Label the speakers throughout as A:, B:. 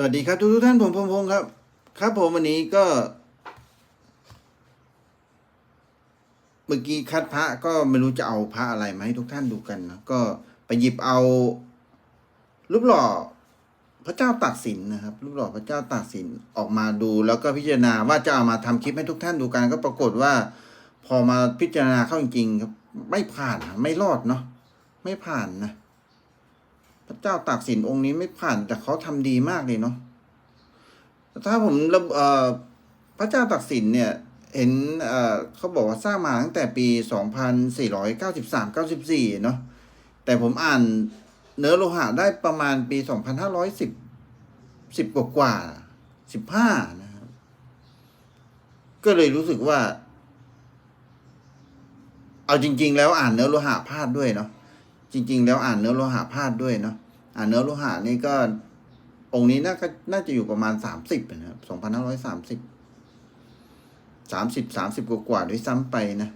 A: สวัสดีครับทุกทุกท่านผมพงพงครับ ครับผมวันนี้ก็ เมื่อกี้คัดพระก็ไม่รู้จะเอาพระอะไรมาให้ทุกท่านดูกันนะก็ไปหยิบเอารูปหล่อพระเจ้าตากสินนะครับ รูปหล่อพระเจ้าตากสินออกมาดู แล้วก็พิจารณาว่าจะเอามาทำคลิปให้ทุกท่านดูกัน ก็ปรากฏว่า พอมาพิจารณาเข้าจริงๆครับไม่ผ่านไม่รอดเนาะไม่ผ่านนะ พระเจ้าตากสินองค์นี้ไม่ผ่านแต่เขาทำดีมากเลยเนาะถ้าผมเอ่อพระเจ้าตากสินเนี่ยเห็นเอ่อเขาบอกว่าสร้างมาตั้งแต่ปีสองพันสี่ร้อยเก้าสิบสามเก้าสิบสี่เนาะแต่ผมอ่านเนื้อโลหะได้ประมาณปีสองพันห้าร้อยสิบสิบกว่ากว่าสิบห้านะครับ ก็เลยรู้สึกว่า เอาจริง ๆ แล้วอ่านเนื้อโลหะพลาดด้วยเนาะ จริง ๆ แล้วอ่านเนื้อโลหะพลาดด้วยเนาะอ่านเนื้อโลหะนี่ก็ องค์นี้น่าก็น่าจะอยู่ประมาณสามสิบนะครับสองพันห้าร้อยสามสิบสามสิบสามสิบกว่าด้วยซ้ำไปนะ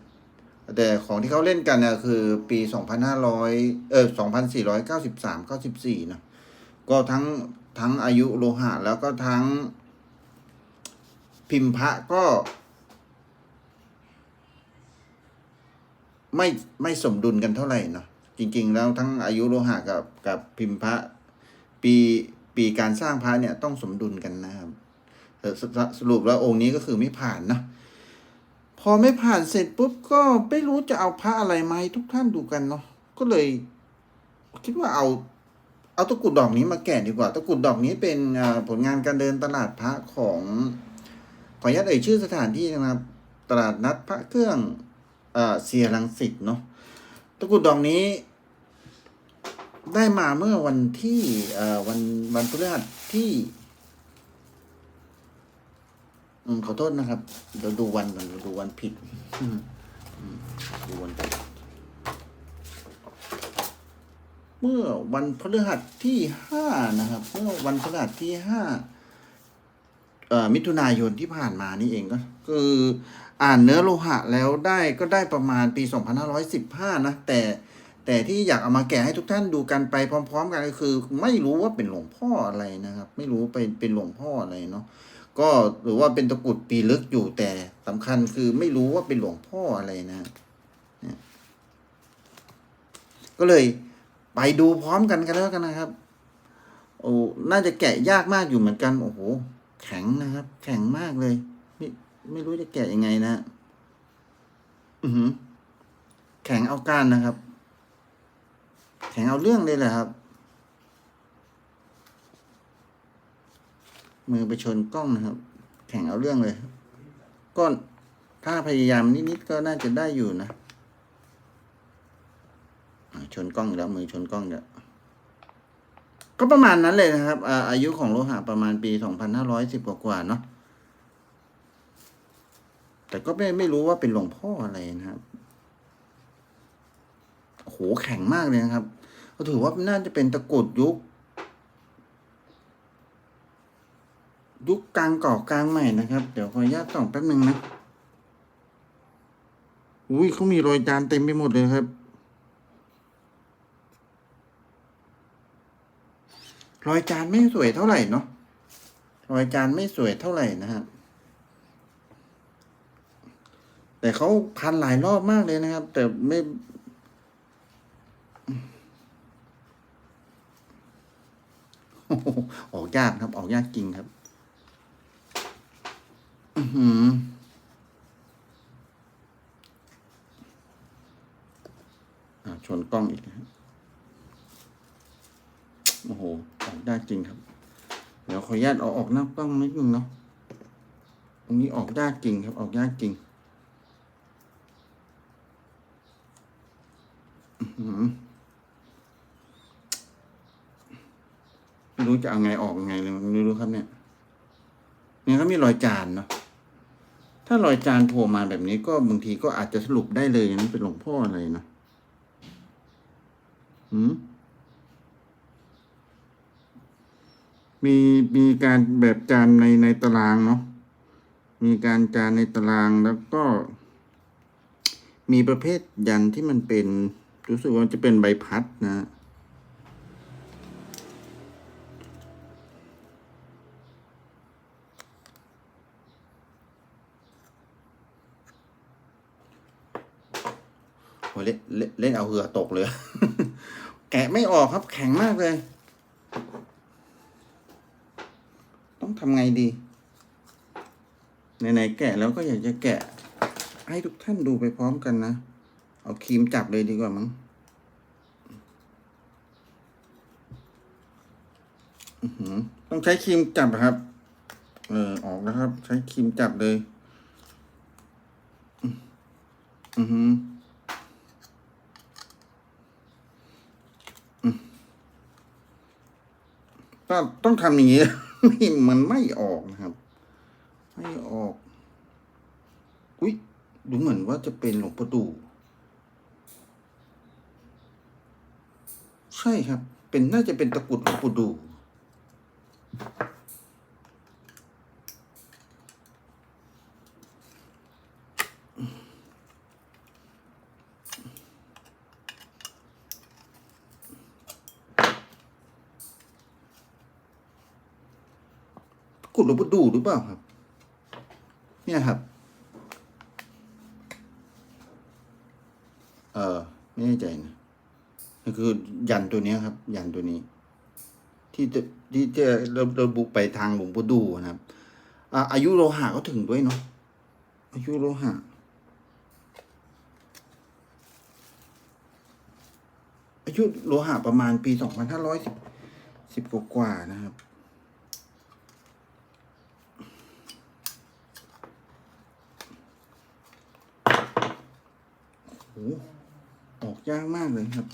A: แต่ของที่เขาเล่นกันเนี่ยคือปีสองพันห้าร้อยเออสองพันสี่ร้อยเก้าสิบสามเก้าสิบสี่นะก็ทั้งทั้งอายุโลหะ แล้วก็ทั้งพิมพ์พระก็ ไม่ไม่สมดุลกันเท่าไหร่เนาะ ริง ๆ แล้วทั้งอายุโลหะกับกับพิมพ์พระปีปีการสร้างพระเนี่ยต้องสมดุลกันนะครับสสรุปแล้วองค์นี้ก็คือไม่ผ่านนะพอไม่ผ่านเสร็จปุ๊บก็ไม่รู้จะเอาพระอะไรมาให้ทุกท่านดูกันเนาะก็เลย คิดว่าเอา เอาตะกรุดดอกนี้มาแกะดีกว่าตะกรุดดอกนี้เป็นผลงานการเดินตลาดพระของขออนุญาตเอ่ยชื่อสถานที่นะครับ ตลาดนัดพระเครื่องเอ่อเสียรังสิตเนาะตะกรุดดอกนี้ ได้มาเมื่อวันที่วันวันพฤหัสที่ขอโทษนะครับเดี๋ยวดูวันเดี๋ยวดูวันผิดดูวันผิด เมื่อวันพฤหัสที่ห้านะครับ เมื่อวันพฤหัสที่ห้ามิถุนายนที่ผ่านมานี่เองก็คืออ่านเนื้อโลหะแล้วได้ก็ได้ประมาณปี 2515 นะ แต่ แต่ที่อยากเอามาแกะให้ทุกท่านดูกันไปพร้อม ๆ กันก็คือ ไม่รู้ว่าเป็นหลวงพ่ออะไรนะครับ ไม่รู้เป็นเป็นหลวงพ่ออะไรเนาะก็หรือว่าเป็นตะกุดปีลึกอยู่แต่สำคัญคือไม่รู้ว่าเป็นหลวงพ่ออะไรนะเนี่ยก็เลยไปดูพร้อมกันกันแล้วกันนะครับ โอ้น่าจะแกะยากมากอยู่เหมือนกันโอ้โหแข็งนะครับ แข็งมากเลย ไม่ไม่รู้จะแกะยังไงนะอือหือแข็งเอาการนะครับ แข็งเอาเรื่องเลยแหละครับ มือไปชนกล้องนะครับ แข็งเอาเรื่องเลยก็ถ้าพยายามนิดๆก็น่าจะได้อยู่นะชนกล้องแล้วมือชนกล้องอีกแล้วก็ประมาณนั้นเลยนะครับอายุของโลหะประมาณปีสองพันห้าร้อยสิบกว่าเนาะแต่ก็ไม่ไม่รู้ว่าเป็นหลวงพ่ออะไรนะครับโอ้โหแข็งมากเลยนะครับ ก็ถือว่าน่าจะเป็นตะกรุดยุค ยุคกลางเก่ากลางใหม่นะครับ เดี๋ยวขออนุญาตส่องแป๊บหนึ่งนะ อุ้ยเขามีรอยจานเต็มไปหมดเลยครับ รอยจานไม่สวยเท่าไหร่เนาะ รอยจานไม่สวยเท่าไหร่นะครับแต่เขาพันหลายรอบมากเลยนะครับ แต่ไม่ โออกยากครับ ออกยากจริงครับ อือหืออ่าชนกล้องอีกนะครับโอ้โห ออกยากจริงครับ เดี๋ยวขออนุญาตเอาออกหน้ากล้องนิดนึงเนาะ ตรงนี้ออกยากจริงครับ ออกยากจริง อือหือไม่ รู้จะเอาไงออกยังไงเลยไม่รู้ครับเนี่ยเนี่ยเขามีรอยจานเนาะถ้ารอยจานโผล่มาแบบนี้ก็บางทีก็อาจจะสรุปได้เลยนะเป็นหลวงพ่ออะไรนะหืมมีมีการแบบจานในในตารางเนาะมีการจานในตารางแล้วก็ มีประเภทยันที่มันเป็นรู้สึกว่าจะเป็นใบพัดนะ โหเล่นเล่นเล่นเอาเหือตกเลย แกะไม่ออกครับแข็งมากเลย ต้องทำไงดีไหนๆแกะแล้วก็อยากจะแกะ ให้ทุกท่านดูไปพร้อมกันนะ เอาครีมจับเลยดีกว่ามั้งต้องใช้ครีมจับครับ เออออกแล้วครับ ใช้ครีมจับเลย อือหือ ต้องต้องทำอย่างนี้ไม่มันไม่ออกนะครับ ไม่ออก อุ้ยดูเหมือนว่าจะเป็นหลวงปู่ดูใช่ครับ เป็นน่าจะเป็นตะกรุดหลวงปู่ดู กุดหลวงปู่ดูหรือเปล่าครับ เนี่ยครับ เออไม่แน่ใจนะคือยันตัวนี้ครับ ยันตัวนี้ ที่จะที่จะเราเราบุกไปทางหลวงปู่ดูนะครับอาอายุโลหะก็ถึงด้วยเนาะอายุโลหะอายุโลหะประมาณปีสองพันห้าร้อยสิบสิบกว่านะครับ โอ้โหออก ยากมากเลยครับ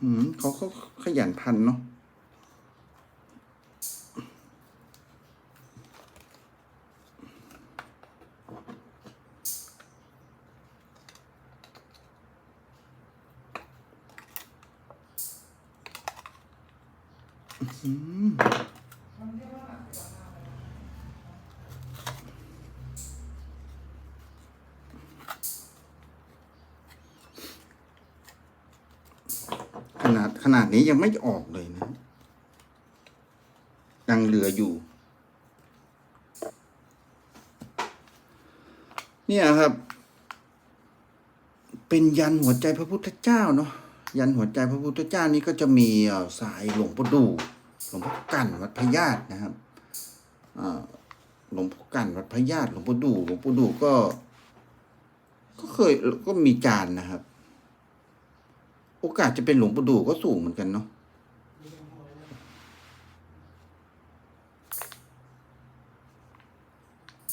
A: อืมเขาเขาขยันพันเนาะอืม นาดขนาดนี้ยังไม่ออกเลยนะ ยังเหลืออยู่ เนี่ยครับ เป็นยันหัวใจพระพุทธเจ้าเนาะยันหัวใจพระพุทธเจ้านี้ก็จะมีสายหลวงปู่ดูหลวงพ่อกันวัดพญาตนะครับหลวงพ่อกันวัดพญาตหลวงปู่ดูหลวงปู่ดูก็ ก็เคยก็มีจานนะครับ โอกาสจะเป็นหลวงปู่ดูก็สูงเหมือนกันเนาะ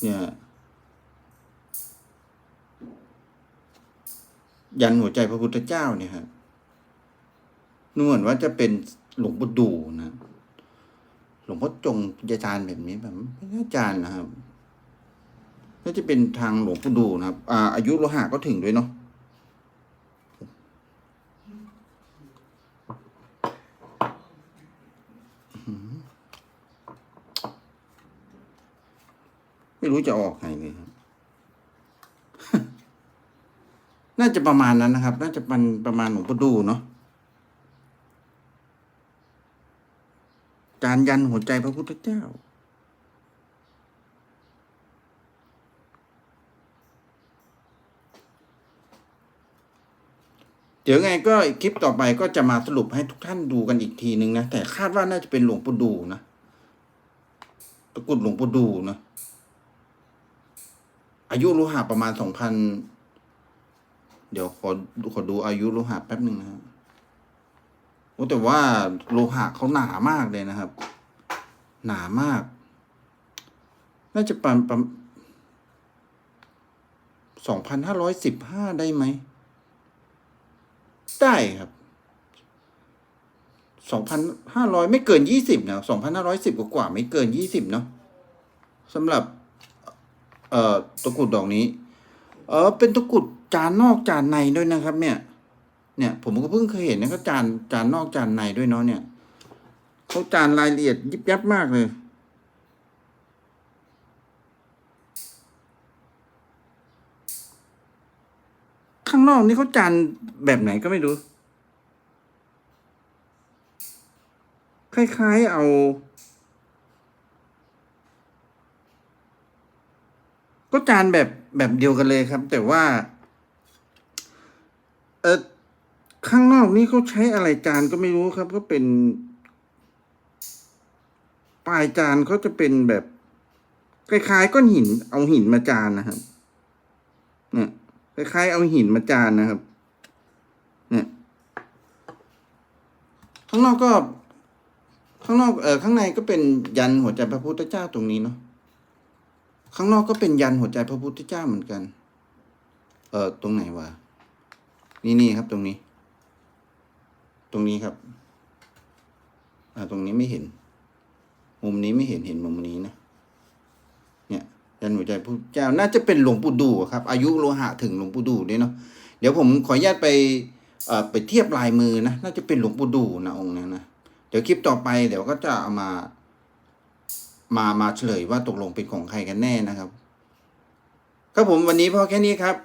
A: เนี่ยยันหัวใจพระพุทธเจ้าเนี่ยครับนเหมือนว่าจะเป็นหลวงปู่ดูนะ หลวงพ่อจงยาจารย์แบบนี้แบบไม่ใช่อาจารย์นะครับน่าจะเป็นทางหลวงปู่ดูนะครับ อ่าอายุโลหะก็ถึงด้วยเนาะ รู้จะออกไงเลยครับ น่าจะประมาณนั้นนะครับ น่าจะเป็นประมาณหลวงปู่ดูเนาะการยันหัวใจพระพุทธเจ้า เดี๋ยวไงก็คลิปต่อไปก็จะมาสรุปให้ทุกท่านดูกันอีกทีนึงนะ แต่คาดว่าน่าจะเป็นหลวงปู่ดูนะตะกุดหลวงปู่ดูนะ อายุโลหะประมาณสองพันเดี๋ยวขอขอดูอายุโลหะแป๊บหนึ่งนะครับโอ้แต่ว่าโลหะเขาหนามากเลยนะครับ หนามาก น่าจะประมาณสองพันห้าร้อยสิบห้าได้ไหม ได้ครับสองพันห้าร้อยไม่เกินยี่สิบนะสองพันห้าร้อยสิบกว่าไม่เกินยี่สิบเนาะสำหรับ เอ่อตะกุดดอกนี้ เออเป็นตะกุดจานนอกจานในด้วยนะครับ เนี่ย เนี่ย ผมก็เพิ่งเคยเห็นนะก็จานจานนอกจานในด้วยเนาะเนี่ยเขาจานรายละเอียดยิบยับมากเลย ข้างนอกนี่เขาจานแบบไหนก็ไม่รู้ คล้ายๆเอา ก็จานแบบแบบเดียวกันเลยครับ แต่ว่า เออข้างนอกนี่เขาใช้อะไรจานก็ไม่รู้ครับ ก็เป็น ปลายจานเขาจะเป็นแบบคล้ายๆก้อนหิน เอาหินมาจานนะครับ เนี่ยคล้ายๆเอาหินมาจานนะครับ เนี่ย ข้างนอกก็ ข้างนอกเออข้างในก็เป็นยันหัวใจพระพุทธเจ้าตรงนี้เนาะ ข้างนอกก็เป็นยันหัวใจพระพุทธเจ้าเหมือนกัน เออตรงไหนวะ นี่นี่ครับตรงนี้ ตรงนี้ครับ อ่า ตรงนี้ไม่เห็น มุมนี้ไม่เห็น เห็นมุมนี้นะ เนี่ย ยันหัวใจพระพุทธเจ้า น่าจะเป็นหลวงปู่ดูครับ อายุโลหะถึงหลวงปู่ดูด้วยเนาะ เดี๋ยวผมขออนุญาตไป เอ่อ ไปเทียบลายมือนะ น่าจะเป็นหลวงปู่ดูนะองค์นั้นะ เดี๋ยวคลิปต่อไปเดี๋ยวก็จะเอามา มามาเฉลยว่าตกลงเป็นของใครกันแน่นะครับครับผมวันนี้พอแค่นี้ครับ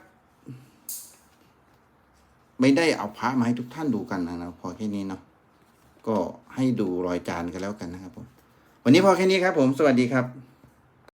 A: ไม่ได้เอาพระมาให้ทุกท่านดูกันนะครับพอแค่นี้เนาะก็ให้ดูรอยจานกันแล้วกันนะครับผมวันนี้พอแค่นี้ครับผมสวัสดีครับ